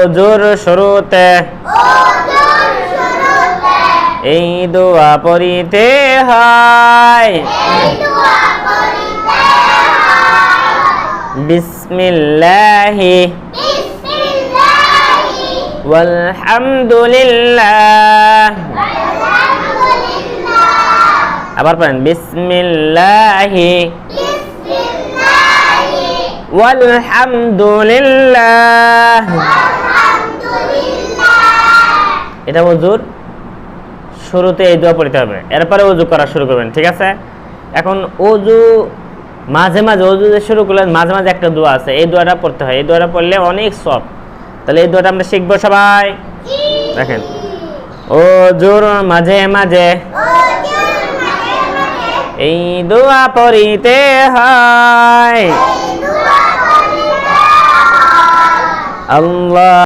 অজুর শুরুতে এই দোয়া পড়িতে হয়। বিসমিল্লাহি। ওয়ালহামদুলিল্লাহ। আবার পড়েন বিসমিল্লাহি। ওয়ালহামদুলিল্লাহ। এটা ওজুর শুরুতে এই দোয়া পড়তে হবে। এরপরে অজু করা শুরু করবেন, ঠিক আছে? এখন অজু, মাঝে মাঝে অজু যে শুরু করলেন, মাঝে মাঝে একটা দোয়া আছে। এই দোয়াটা পড়তে হয়। এই দোয়াটা পড়লে অনেক সব। তাহলে এই দোয়াটা আমরা শিখব সবাই। দেখেন। অজুর মাঝে মাঝে এই দোয়া পড়িতে হয়। আল্লাহ